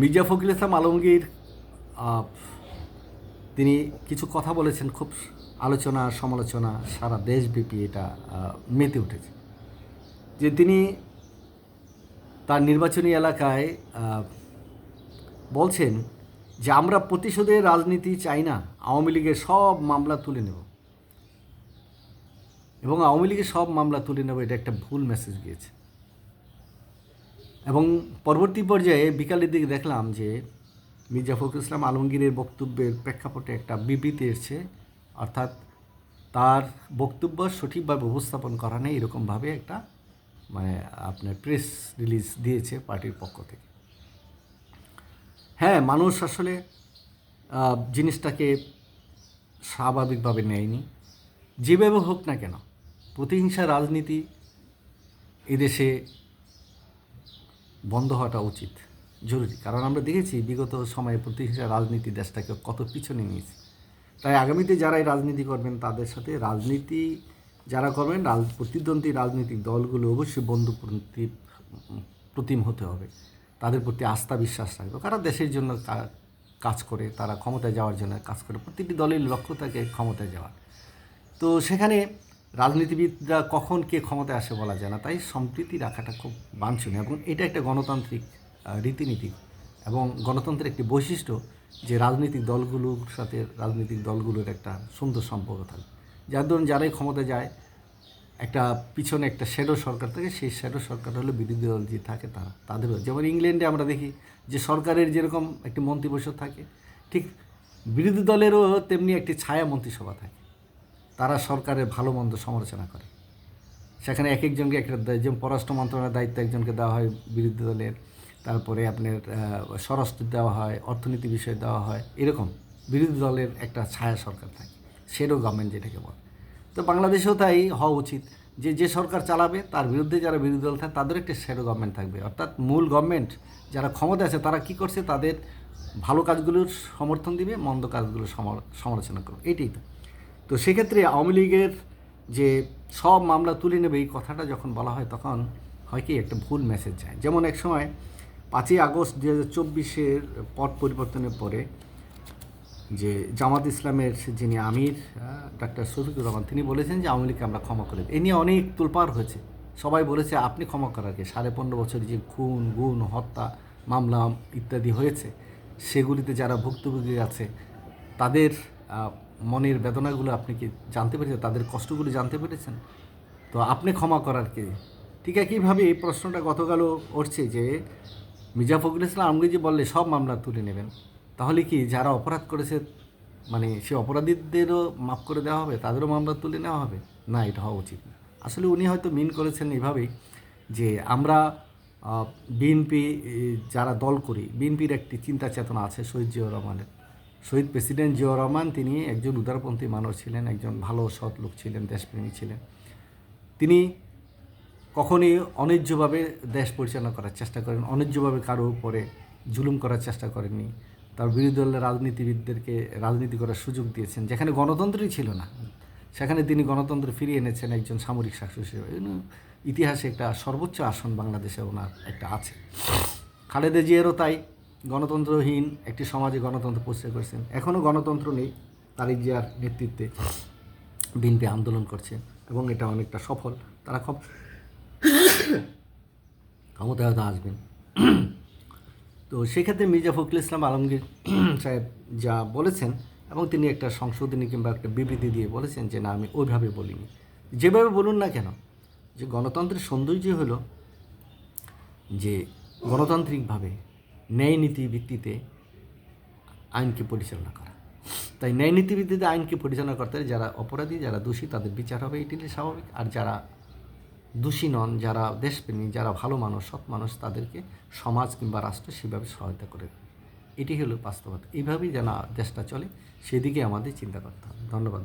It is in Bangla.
মির্জা ফখরুল ইসলাম আলমগীর তিনি কিছু কথা বলেছেন, খুব আলোচনা, সমালোচনা, সারা দেশব্যাপী এটা মেতে উঠেছে। যে তিনি তার নির্বাচনী এলাকায় বলছেন যে আমরা প্রতিশোধের রাজনীতি চাই না, আওয়ামী লীগের সব মামলা তুলে নেব। এবং আওয়ামী লীগের সব মামলা তুলে নেব, এটা একটা ভুল মেসেজ গিয়েছে। এবং পরবর্তী পর্যায়ে বিকালের দিকে দেখলাম যে মির্জা ফখরুল ইসলাম আলমগীরের বক্তব্যের প্রেক্ষাপটে একটা বিবৃতি এসছে। অর্থাৎ তার বক্তব্য সঠিকভাবে উপস্থাপন করা নেই, এরকমভাবে একটা মানে আপনার প্রেস রিলিজ দিয়েছে পার্টির পক্ষ থেকে। হ্যাঁ মানুষ আসলে জিনিসটাকে স্বাভাবিকভাবে নেয়নি। যেভাবে হোক না কেন, প্রতিহিংসা রাজনীতি এদেশে বন্ধ হওয়াটা উচিত, জরুরি। কারণ আমরা দেখেছি বিগত সময়ে প্রতিহিংসা রাজনীতি দেশটাকে কত পিছনে নিয়েছে। তাই আগামীতে যারা এই রাজনীতি করবেন, তাদের সাথে রাজনীতি যারা করবেন, রাজ, প্রতিদ্বন্দ্বী রাজনৈতিক দলগুলো অবশ্যই বন্ধু প্রতি, প্রতিম হতে হবে। তাদের প্রতি আস্থা, বিশ্বাস রাখবে। কারা দেশের জন্য কাজ করে, তারা ক্ষমতায় যাওয়ার জন্য কাজ করে, প্রতিটি দলের লক্ষ্য থাকে ক্ষমতায় যাওয়ার। তো সেখানে রাজনীতিবিদরা কখন কে ক্ষমতায় আসে বলা যায় না, তাই সম্প্রীতি রাখাটা খুব বাঞ্ছনীয় এবং এটা একটা গণতান্ত্রিক রীতিনীতি এবং গণতন্ত্রের একটি বৈশিষ্ট্য যে রাজনৈতিক দলগুলোর সাথে রাজনৈতিক দলগুলোর একটা সুন্দর সম্পর্ক থাকে। যার ধরুন যারাই ক্ষমতায় যায়, একটা পিছনে একটা শ্যাডো সরকার থাকে, সেই শ্যাডো সরকার হলো বিরোধী দল যে থাকে তারা তাদেরও যেমন ইংল্যান্ডে আমরা দেখি যে সরকারের যেরকম একটি মন্ত্রিপরিষদ থাকে, ঠিক বিরোধী দলেরও তেমনি একটি ছায়া মন্ত্রিসভা থাকে। তারা সরকারের ভালো মন্দ সমালোচনা করে। সেখানে এক একজনকে একটা যেমন পররাষ্ট্র মন্ত্রণালয়ের দায়িত্ব একজনকে দেওয়া হয় বিরোধী দলের, তারপরে আপনার স্বরাষ্ট্র দেওয়া হয়, অর্থনীতি বিষয় দেওয়া হয়, এরকম বিরোধী দলের একটা ছায়া সরকার থাকে সেরও গভর্নমেন্ট যেটাকে বলে। তো বাংলাদেশেও তাই হওয়া উচিত যে যে সরকার চালাবে, তার বিরুদ্ধে যারা বিরোধী দল থাকে, তাদের একটা শ্যাডো গভর্নমেন্ট থাকবে। অর্থাৎ মূল গভর্নমেন্ট যারা ক্ষমতা আছে, তারা কি করছে? তাদের ভালো কাজগুলোর সমর্থন দিবে, মন্দ কাজগুলোর সমা- সমালোচনা করবে। এটাই তো। তো সেক্ষেত্রে আওয়ামী লীগের যে সব মামলা তুলে নেবে এই কথাটা যখন বলা হয়, তখন হয় কি একটা ভুল মেসেজ যায়। যেমন এক সময় পাঁচই আগস্ট দু হাজার চব্বিশের পট পরিবর্তনের পরে যে জামাত ইসলামের যিনি আমির ডাক্তার শফিকুর রহমান, তিনি বলেছেন যে আওয়ামী লীগকে আমরা ক্ষমা করে। এ নিয়ে অনেক তোলপাড় হয়েছে। সবাই বলেছে, আপনি ক্ষমা করার কে? সাড়ে পনেরো বছর যে খুন, গুণ, হত্যা, মামলা ইত্যাদি হয়েছে, সেগুলিতে যারা ভুক্তভোগী আছে, তাদের মনের বেদনাগুলো আপনি কি জানতে পেরেছেন? তাদের কষ্টগুলো জানতে পেরেছেন? তো আপনি ক্ষমা করার কে? ঠিক একইভাবে এই প্রশ্নটা গতকালও উঠছে যে মির্জা ফখরুল ইসলাম যে বললে সব মামলা তুলে নেবেন। তাহলে কি যারা অপরাধ করেছে মানে সে অপরাধীদেরও মাফ করে দেওয়া হবে, তাদেরও মামলা তুলে নেওয়া হবে? না, এটা হওয়া উচিত না। আসলে উনি হয়তো মিন করেছেন এভাবেই যে আমরা বিএনপি যারা দল করি, বিএনপির একটি চিন্তা চেতনা আছে জিয়াউর রহমানের। শহীদ প্রেসিডেন্ট জিয়াউর রহমান তিনি একজন উদারপন্থী মানুষ ছিলেন, একজন ভালো, সৎ লোক ছিলেন, দেশপ্রেমী ছিলেন। তিনি কখনই অন্যায্যভাবে দেশ পরিচালনা করার চেষ্টা করেন অন্যায্যভাবে কারও উপরে জুলুম করার চেষ্টা করেননি। তার বিরোধী দলের রাজনীতিবিদদেরকে রাজনীতি করার সুযোগ দিয়েছেন, যেখানে গণতন্ত্রই ছিল না। সেখানে তিনি গণতন্ত্র ফিরিয়ে এনেছেন একজন সামরিক শাসক হিসেবে। ইতিহাসে একটা সর্বোচ্চ আসন বাংলাদেশে ওনার একটা আছে। খালেদা জিয়ারও তাই। গণতন্ত্রহীন একটি সমাজে গণতন্ত্র প্রতিষ্ঠা করেছেন। এখনও গণতন্ত্র নেই, তারিক জিয়ার নেতৃত্বে বিএনপি আন্দোলন করছে এবং এটা অনেকটা সফল। তারা খুব ক্ষমতায় হয়তো আসবেন। তো সেক্ষেত্রে মির্জা ফখরুল ইসলাম আলমগীর সাহেব যা বলেছেন এবং তিনি একটা সংশোধনী কিংবা একটা বিবৃতি দিয়ে বলেছেন যে, না, আমি ওইভাবে বলিনি। যেভাবে বলুন না কেন, যে গণতন্ত্রের সৌন্দর্য হলো যে গণতান্ত্রিকভাবে ন্যায় নীতি ভিত্তিতে আইনকে পরিচালনা করা। তাই ন্যায় নীতি ভিত্তিতে আইনকে পরিচালনা করতে যারা অপরাধী, যারা দোষী, তাদের বিচার হবে, এটি স্বাভাবিক। আর যারা দোষী নন, যারা দেশপ্রেমী, যারা ভালো মানুষ, সৎ মানুষ, তাদেরকে সমাজ কিংবা রাষ্ট্র সেভাবে সহায়তা করে। এটি হলো বাস্তবতা। এইভাবেই যেন দেশটা চলে, সেদিকে আমাদের চিন্তা করতে হবে। ধন্যবাদ।